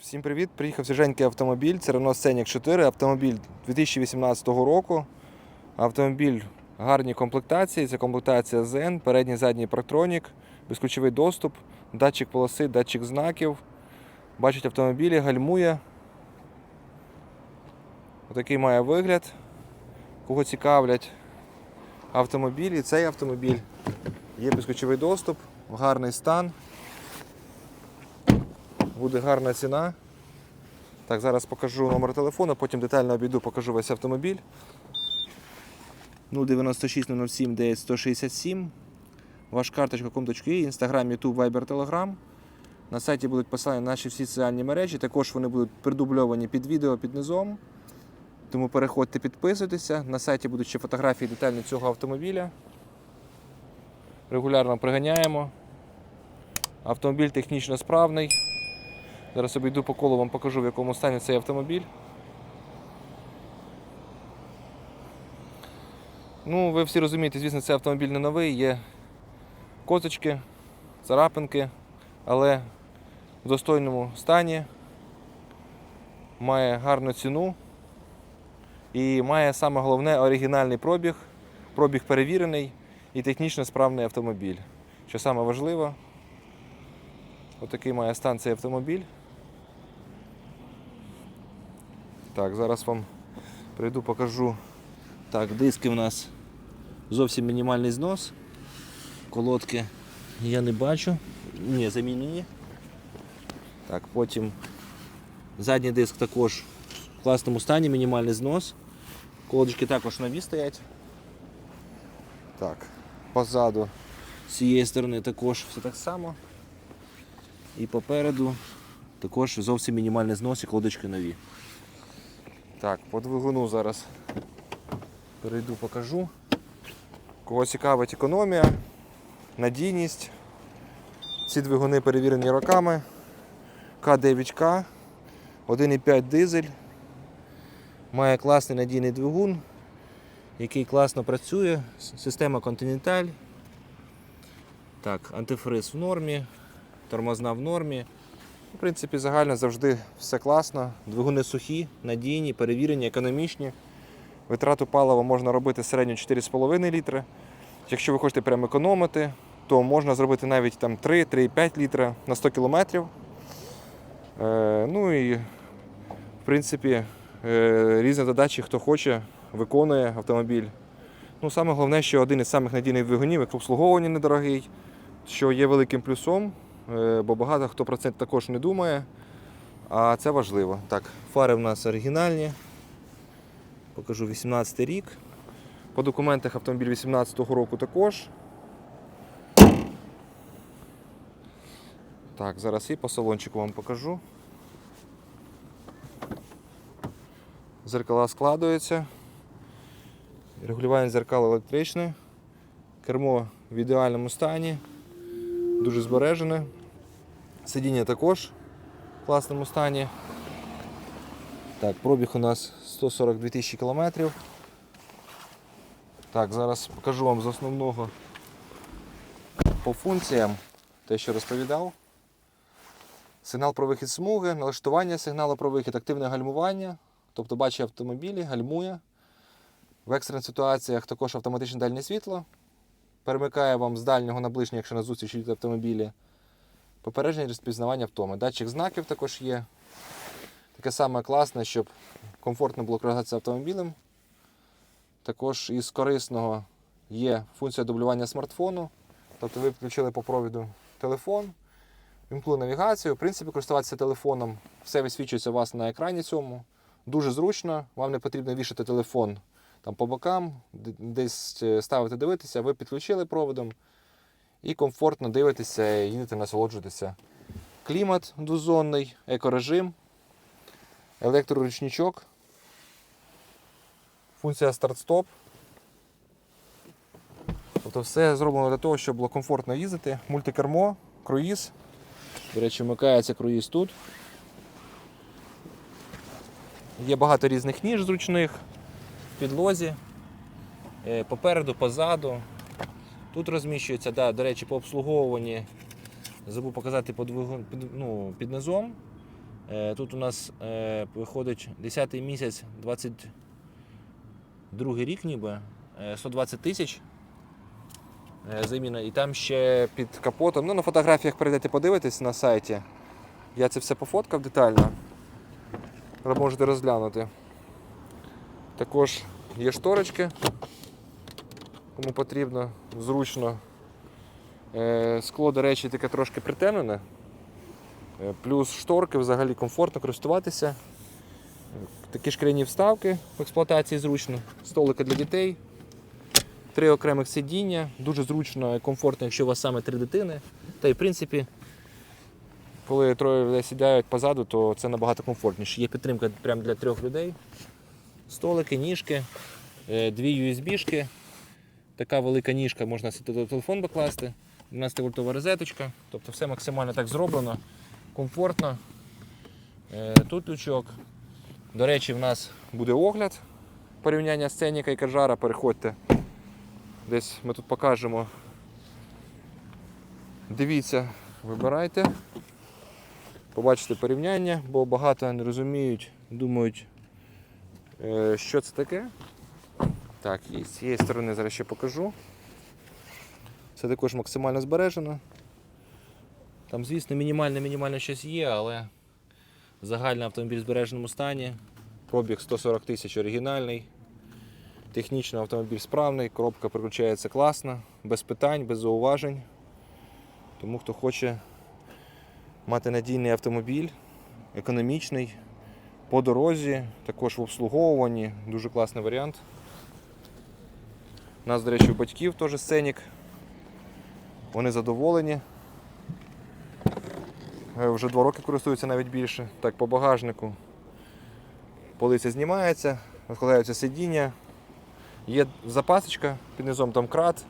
Всім привіт! Приїхав свіженький автомобіль. Це Renault Scenic 4, автомобіль 2018 року. Автомобіль в гарній комплектації. Це комплектація ZN, передній задній парктронік, безключовий доступ, датчик полоси, датчик знаків. Бачить автомобілі, гальмує. Отакий має вигляд. Кого цікавлять автомобілі, цей автомобіль є безключовий доступ, гарний стан. Буде гарна ціна. Так, зараз покажу номер телефону, потім детально обійду, покажу весь автомобіль. 096 007 9167. Ваш карточка ком.ua, Instagram, YouTube, Viber, Telegram. На сайті будуть посилання наші всі соціальні мережі. Також вони будуть придубльовані під відео під низом. Тому переходьте, підписуйтеся. На сайті будуть ще фотографії детальні цього автомобіля. Регулярно приганяємо. Автомобіль технічно справний. Зараз обійду по колу, вам покажу, в якому стані цей автомобіль. Ну, ви всі розумієте, звісно, цей автомобіль не новий, є козочки, царапинки, але в достойному стані, має гарну ціну і має саме головне оригінальний пробіг, пробіг перевірений і технічно справний автомобіль. Що саме важливо, отакий має стан цей автомобіль. Так, зараз вам прийду, покажу. Так, диски в нас зовсім мінімальний знос. Колодки я не бачу. Ні, замінені. Так, потім задній диск також в класному стані, мінімальний знос. Колодочки також нові стоять. Так, позаду з цієї сторони також все так само. І попереду також зовсім мінімальний знос і колодочки нові. Так, по двигуну зараз перейду, покажу. Кого цікавить економія, надійність. Ці двигуни перевірені роками. К9К, 1,5 дизель. Має класний надійний двигун, який класно працює. Система Continental. Так, антифриз в нормі, тормозна в нормі. В принципі, загально завжди все класно. Двигуни сухі, надійні, перевірені, економічні. Витрату палива можна робити середньо 4,5 літри. Якщо ви хочете прямо економити, то можна зробити навіть там 3-3,5 літра на 100 кілометрів. Е, ну і в принципі е, різні задачі, хто хоче, виконує автомобіль. Ну, саме головне, що один із самих надійних двигунів, як обслуговування недорогий, що є великим плюсом, бо багато хто про це також не думає. А це важливо. Так, фари в нас оригінальні. Покажу 18 рік. По документах автомобіль 18-го року також. Так, зараз і по салончику вам покажу. Зеркала складаються. Регулювання зеркал електричне. Кермо в ідеальному стані. Дуже збережене. Сидіння також в класному стані. Так, пробіг у нас 142 тисячі кілометрів. Так, зараз покажу вам з основного по функціям те, що розповідав. Сигнал про вихід смуги, налаштування сигналу про вихід, активне гальмування. Тобто бачить автомобілі, гальмує. В екстрених ситуаціях також автоматичне дальнє світло. Перемикає вам з дальнього на ближнє, якщо на зустріч йдуть автомобілі. Попередження розпізнавання втоми. Датчик знаків також є. Таке саме класне, щоб комфортно було керуватися автомобілем. Також із корисного є функція дублювання смартфону. Тобто ви підключили по провіду телефон, вімкнули навігацію. В принципі, користуватися телефоном, все висвічується у вас на екрані цьому. Дуже зручно, вам не потрібно вішати телефон там, по бокам, десь е, ставити дивитися, ви підключили проводом і комфортно дивитеся, їдете, насолоджуєтеся. Клімат двозонний, екорежим, електроручничок, функція старт-стоп. Тобто все зроблено для того, щоб було комфортно їздити. Мультикермо, круїз. До речі, вмикається круїз тут. Є багато різних ніж зручних в підлозі, е, попереду, позаду. Тут розміщується, да, до речі, по обслуговуванні. Забув показати по під, ну, під низом. Е, Тут у нас е, виходить 10 місяць, 22 рік ніби, е, 120 тисяч е, заміна. І там ще під капотом. Ну, на фотографіях перейдете подивитись на сайті. Я це все пофоткав детально. Можете розглянути. Також є шторочки, кому потрібно, зручно. Е, Скло, до речі, таке трошки притемнене. Е, Плюс шторки взагалі комфортно користуватися. Е, Такі шкіряні вставки в експлуатації зручно, столики для дітей, три окремих сидіння, дуже зручно і комфортно, якщо у вас саме три дитини. Та й в принципі, коли троє людей сідають позаду, то це набагато комфортніше. Є підтримка прямо для трьох людей. Столики, ніжки, дві USB-шки. Така велика ніжка, можна сюди телефон покласти. 12 вольтова розеточка. Тобто все максимально так зроблено, комфортно. Е, Тут лючок. До речі, в нас буде огляд порівняння сценіка і кажара. Переходьте. Десь ми тут покажемо. Дивіться, вибирайте. Побачите порівняння, бо багато не розуміють, думають, е, що це таке. Так, і з цієї сторони зараз ще покажу. Це також максимально збережено. Там, звісно, мінімальне-мінімальне щось є, але загальний автомобіль в збереженому стані. Пробіг 140 тисяч оригінальний. Технічно автомобіль справний, коробка приключається класно, без питань, без зауважень. Тому хто хоче мати надійний автомобіль, економічний, по дорозі, також в обслуговуванні, дуже класний варіант. У нас, до речі, у батьків теж сценік. Вони задоволені. Е, Вже два роки користуються навіть більше. Так, по багажнику. Полиця знімається, розкладаються сидіння. Є запасочка під низом там крат,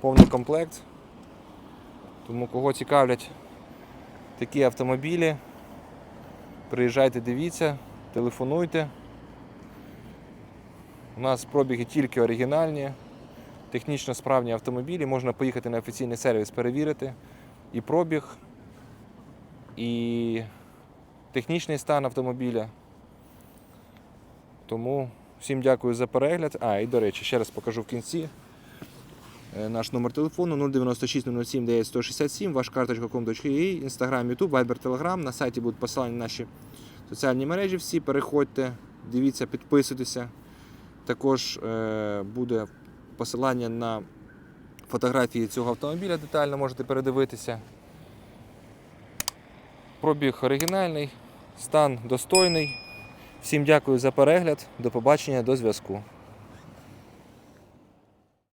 повний комплект. Тому кого цікавлять такі автомобілі, приїжджайте, дивіться, телефонуйте. У нас пробіги тільки оригінальні, технічно справні автомобілі. Можна поїхати на офіційний сервіс перевірити і пробіг, і технічний стан автомобіля. Тому всім дякую за перегляд. А, і до речі, ще раз покажу в кінці. Е, Наш номер телефону 096 07 9 167, ваш карточка.com.ua, Instagram, YouTube, Viber, Telegram. На сайті будуть посилання на наші соціальні мережі всі. Переходьте, дивіться, підписуйтеся. Також е, буде посилання на фотографії цього автомобіля детально можете передивитися. Пробіг оригінальний, стан достойний. Всім дякую за перегляд. До побачення, до зв'язку.